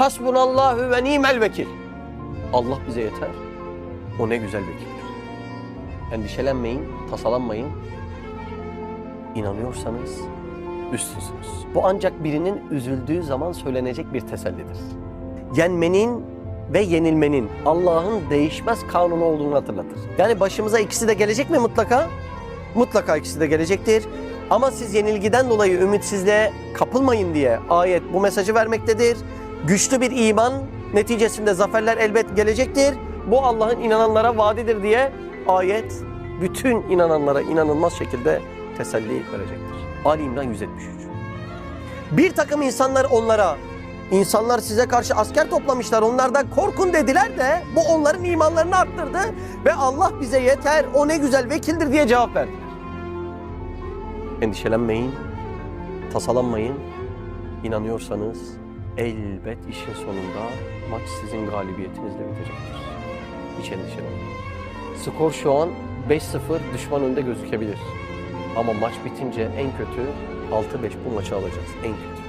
Hasbunallahu ve nimel vekil. Allah bize yeter. O ne güzel vekildir. Endişelenmeyin, tasalanmayın. İnanıyorsanız üstünsünüz. Bu ancak birinin üzüldüğü zaman söylenecek bir tesellidir. Yenmenin ve yenilmenin Allah'ın değişmez kanunu olduğunu hatırlatır. Yani başımıza ikisi de gelecek mi mutlaka? Mutlaka ikisi de gelecektir. Ama siz yenilgiden dolayı ümitsizliğe kapılmayın diye ayet bu mesajı vermektedir. Güçlü bir iman neticesinde zaferler elbet gelecektir. Bu Allah'ın inananlara vaadidir diye ayet bütün inananlara inanılmaz şekilde teselli verecektir. Ali İmran 173. Bir takım insanlar onlara insanlar size karşı asker toplamışlar onlardan korkun dediler de bu onların imanlarını arttırdı ve Allah bize yeter o ne güzel vekildir diye cevap verdiler. Endişelenmeyin, tasalanmayın. İnanıyorsanız elbet işin sonunda maç sizin galibiyetinizle bitecektir. Hiç endişelenmeyin. Skor şu an 5-0 düşman önde gözükebilir. Ama maç bitince en kötü 6-5 bu maçı alacağız. En kötü.